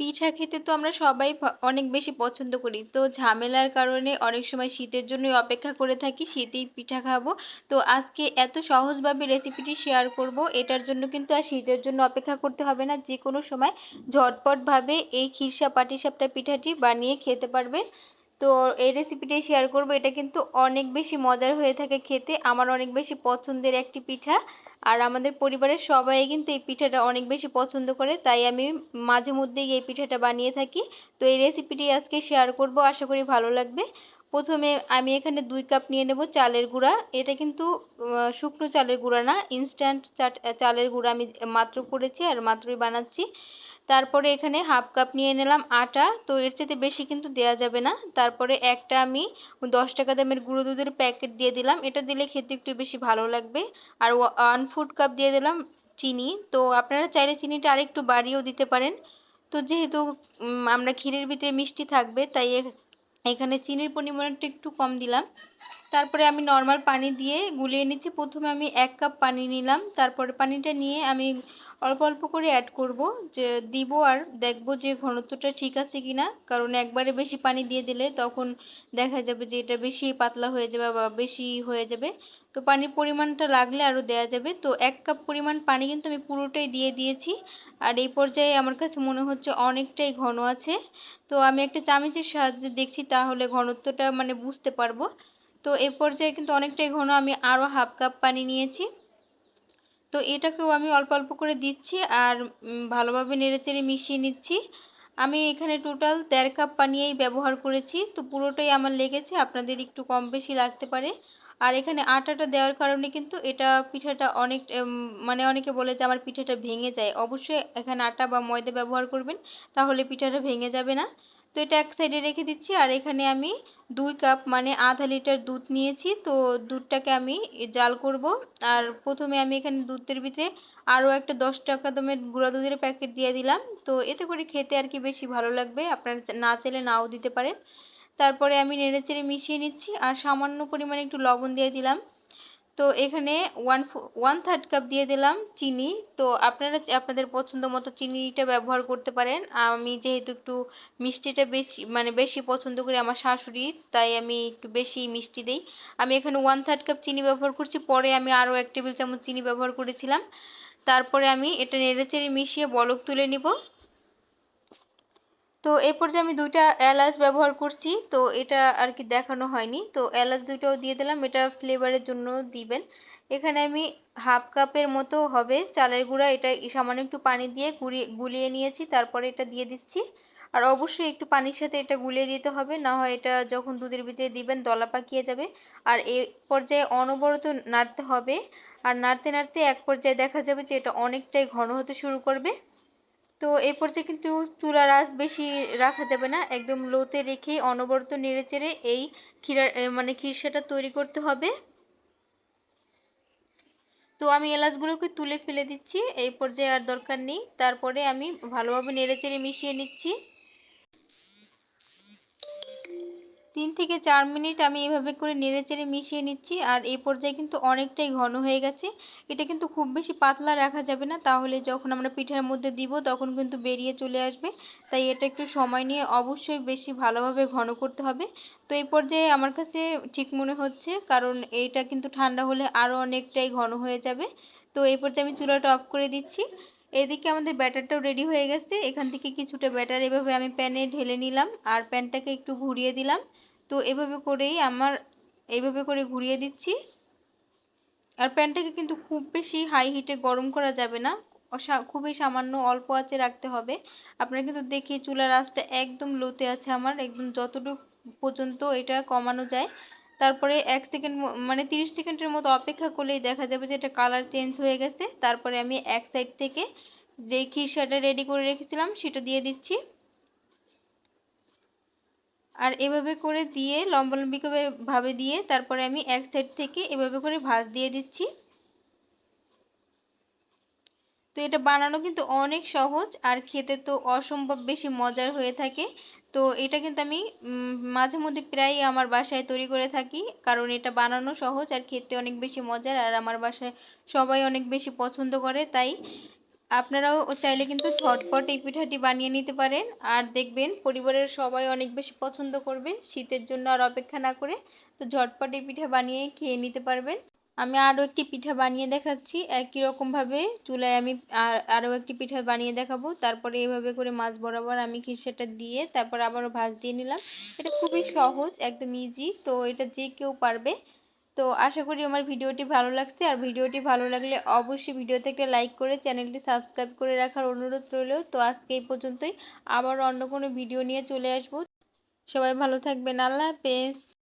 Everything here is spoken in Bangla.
পিঠা খেতে তো আমরা সবাই অনেক বেশি পছন্দ করি। তো ঝামেলার কারণে অনেক সময় শীতের জন্যই অপেক্ষা করে থাকি, শীতেই পিঠা খাব। তো আজকে এত সহজভাবে রেসিপিটি শেয়ার করব। এটার জন্য কিন্তু আর শীতের জন্য অপেক্ষা করতে হবে না। যে কোনো সময় ঝটপটভাবে এই খিরসা পাটিসাপটা পিঠাটি বানিয়ে খেতে পারবেন। তো এই রেসিপিটাই শেয়ার করব। এটা কিন্তু অনেক বেশি মজার হয়ে থাকে খেতে। আমার অনেক বেশি পছন্দের একটি পিঠা। আর আমাদের পরিবারের সবাই কিন্তু এই পিঠাটা অনেক বেশি পছন্দ করে। তাই আমি মাঝে মধ্যেই এই পিঠাটা বানিয়ে থাকি। তো এই রেসিপিটি আজকে শেয়ার করব। আশা করি ভালো লাগবে। প্রথমে আমি এখানে দুই কাপ নিয়ে নেব চালের গুঁড়া। এটা কিন্তু শুকনো চালের গুঁড়া না। ইনস্ট্যান্ট চালের গুঁড়া আমি মাত্র করেছি আর মাত্রই বানাচ্ছি। তারপরে এখানে হাফ কাপ নিয়ে নিলাম আটা। তো এর চাইতে বেশি কিন্তু দেয়া যাবে না। তারপরে একটা আমি দশ টাকা দামের গুঁড়ো দুধের প্যাকেট দিয়ে দিলাম। এটা দিলে খেতে একটু বেশি ভালো লাগবে। আর ওয়ান ফুড কাপ দিয়ে দিলাম চিনি। তো আপনারা চাইলে চিনিটা আরেকটু বাড়িয়েও দিতে পারেন। তো যেহেতু আমরা ক্ষীরের ভিতরে মিষ্টি থাকবে, তাই এখানে চিনির পরিমাণটা একটু কম দিলাম। তারপরে আমি নর্মাল পানি দিয়ে গুলিয়ে নিচ্ছি। প্রথমে আমি এক কাপ পানি নিলাম। তারপরে পানিটা নিয়ে আমি অল্প অল্প করে অ্যাড করব, যে দিব আর দেখব যে ঘনত্বটা ঠিক আছে কি না কারণ একবারে বেশি পানি দিয়ে দিলে তখন দেখা যাবে যে এটা বেশি পাতলা হয়ে যাবে বা বেশি হয়ে যাবে। তো পানির পরিমাণটা লাগলে আরও দেয়া যাবে। তো এক কাপ পরিমাণ পানি কিন্তু আমি পুরোটাই দিয়ে দিয়েছি। আর এই পর্যায়ে আমার কাছে মনে হচ্ছে অনেকটাই ঘন আছে। তো আমি একটা চামচের সাহায্যে দেখছি তাহলে ঘনত্বটা মানে বুঝতে পারব। তো এ পর্যায়ে কিন্তু অনেকটাই ঘন আমি আরও হাফ কাপ পানি নিয়েছি। তো এটাকেও আমি অল্প অল্প করে দিচ্ছি আর ভালোভাবে নেড়েচেড়ে মিশিয়ে নিচ্ছি। আমি এখানে টোটাল দেড় কাপ পানিয়েই ব্যবহার করেছি। তো পুরোটাই আমার লেগেছে, আপনাদের একটু কম বেশি লাগতে পারে। আর এখানে আটাটা দেওয়ার কারণে কিন্তু এটা পিঠাটা অনেক মানে অনেকে বলে যে আমার পিঠাটা ভেঙে যায়। অবশ্যই এখানে আটা বা ময়দা ব্যবহার করবেন, তাহলে পিঠাটা ভেঙে যাবে না। তো এটা এক সাইডে রেখে দিচ্ছি। আর এখানে আমি দুই কাপ মানে আধা লিটার দুধ নিয়েছি। তো দুধটাকে আমি জাল করব। আর প্রথমে আমি এখানে দুধের ভিতরে আরও একটা দশ টাকা দামের গুঁড়া দুধের প্যাকেট দিয়ে দিলাম। তো এতে করে খেতে আর কি বেশি ভালো লাগবে আপনারা না চাইলে নাও দিতে পারেন। তারপরে আমি নেড়েচেড়ে মিশিয়ে নিচ্ছি। আর সামান্য পরিমাণে একটু লবণ দিয়ে দিলাম। তো এখানে ওয়ান ওয়ান থার্ড কাপ দিয়ে দিলাম চিনি। তো আপনারা আপনাদের পছন্দ মতো চিনিটা ব্যবহার করতে পারেন। আমি যেহেতু একটু মিষ্টিটা বেশি মানে বেশি পছন্দ করি আমার শাশুড়ি, তাই আমি একটু বেশি মিষ্টি দিই। আমি এখানে ওয়ান থার্ড কাপ চিনি ব্যবহার করছি। পরে আমি আরও এক টেবিল চামচ চিনি ব্যবহার করেছিলাম। তারপরে আমি এটা নেড়েচেড়ে মিশিয়ে বলক তুলে নিব। তো এ পর্যায়ে আমি দুইটা এলাচ ব্যবহার করছি। তো এটা আর কি দেখানো হয়নি। তো এলাচ দুইটাও দিয়ে দিলাম। এটা ফ্লেভারের জন্য দিবেন। এখানে আমি হাফ কাপের মতো হবে। চালের গুঁড়া এটা সামান্য একটু পানি দিয়ে গুড়িয়ে, গুলিয়ে নিয়েছি। তারপরে এটা দিয়ে দিচ্ছি। আর অবশ্যই একটু পানির সাথে এটা গুলিয়ে দিতে হবে। না হয় এটা যখন দুধের ভিতরে দিবেন, দলা পাকিয়ে যাবে। আর এ পর্যায়ে অনবরত নাড়তে হবে। আর নাড়তে নাড়তে এক পর্যায়ে দেখা যাবে যে এটা অনেকটাই ঘন হতে শুরু করবে। তো এই পর্যায়ে কিন্তু চুলার আঁচ বেশি রাখা যাবে না। একদম লোতে রেখে অনবরত নেড়ে চেড়ে এই ক্ষীরা মানে খিরসাটা তৈরি করতে হবে। তো আমি এলাচগুলোকে তুলে ফেলে দিচ্ছি। এই পর্যায়ে আর দরকার নেই। তারপরে আমি ভালোভাবে নেড়ে চেড়ে মিশিয়ে নিচ্ছি। তিন থেকে চার মিনিট আমি এভাবে করে নেড়ে চেড়ে মিশিয়ে নিচ্ছি আর এই পর্যায়ে কিন্তু অনেকটাই ঘন হয়ে গেছে। এটা কিন্তু খুব বেশি পাতলা রাখা যাবে না। তাহলে যখন আমরা পিঠার মধ্যে দিব তখন কিন্তু বেরিয়ে চলে আসবে। তাই এটা একটু সময় নিয়ে অবশ্যই বেশি ভালোভাবে ঘন করতে হবে। তো এই পর্যায়ে আমার কাছে ঠিক মনে হচ্ছে কারণ এইটা কিন্তু ঠান্ডা হলে আরও অনেকটাই ঘন হয়ে যাবে। তো এই পর্যায়ে আমি চুলাটা অফ করে দিচ্ছি। এদিকে আমাদের ব্যাটারটাও রেডি হয়ে গেছে। এখান থেকে কিছুটা ব্যাটার এভাবে আমি প্যানে ঢেলে নিলাম। আর প্যানটাকে একটু ঘুরিয়ে দিলাম। তো এভাবে করেই আমার এইভাবে করে ঘুরিয়ে দিচ্ছি। আর প্যানটাকে কিন্তু খুব বেশি হাই হিটে গরম করা যাবে না। খুবই সামান্য অল্প আঁচে রাখতে হবে। আপনারা কিন্তু দেখি চুলার আঁচটা একদম লোতে আছে আমার। একদম যতটুকু পর্যন্ত এটা কমানো যায়। তারপরে এক সেকেন্ড মানে তিরিশ সেকেন্ডের মতো অপেক্ষা করলেই দেখা যাবে যে এটা কালার চেঞ্জ হয়ে গেছে। তারপরে আমি এক সাইড থেকে যেই খিরসাটা রেডি করে রেখেছিলাম, সেটা দিয়ে দিচ্ছি। আর এভাবে করে দিয়ে লম্বা ভাবে দিয়ে তারপরে আমি এক সাইড থেকে এভাবে করে ভাজ দিয়ে দিচ্ছি। তো এটা বানানো কিন্তু অনেক সহজ আর খেতে তো অসম্ভব বেশি মজার হয়ে থাকে। তো এটা কিন্তু আমি মাঝে মধ্যে প্রায়ই আমার বাসায় তৈরি করে থাকি কারণ এটা বানানো সহজ আর খেতে অনেক বেশি মজার আর আমার বাসায় সবাই অনেক বেশি পছন্দ করে, তাই আপনারাও চাইলে কিন্তু ঝটপট এই পিঠাটি বানিয়ে নিতে পারেন। আর দেখবেন পরিবারের সবাই অনেক বেশি পছন্দ করবে শীতের জন্য আর অপেক্ষা না করে। তো ঝটপট এই পিঠা বানিয়ে খেয়ে নিতে পারবেন। আমি আরও একটি পিঠা বানিয়ে দেখাচ্ছি। একই রকমভাবে চুলায় আমি আর আরও একটি পিঠা বানিয়ে দেখাবো। তারপরে এভাবে করে মাছ বরাবর আমি খিসাটা দিয়ে তারপর আবারও ভাজ দিয়ে নিলাম। এটা খুবই সহজ, একদম ইজি তো এটা যে কেউ পারবে তো আশা করি আমার ভিডিওটি ভালো লাগছে। আর ভিডিওটি ভালো লাগলে অবশ্যই ভিডিওতে একটা লাইক করে চ্যানেলটি সাবস্ক্রাইব করে রাখার অনুরোধ রইল। তো আজকে এই পর্যন্তই। আবার অন্য কোনো ভিডিও নিয়ে চলে আসব। সবাই ভালো থাকবেন। আল্লাহ হাফেজ।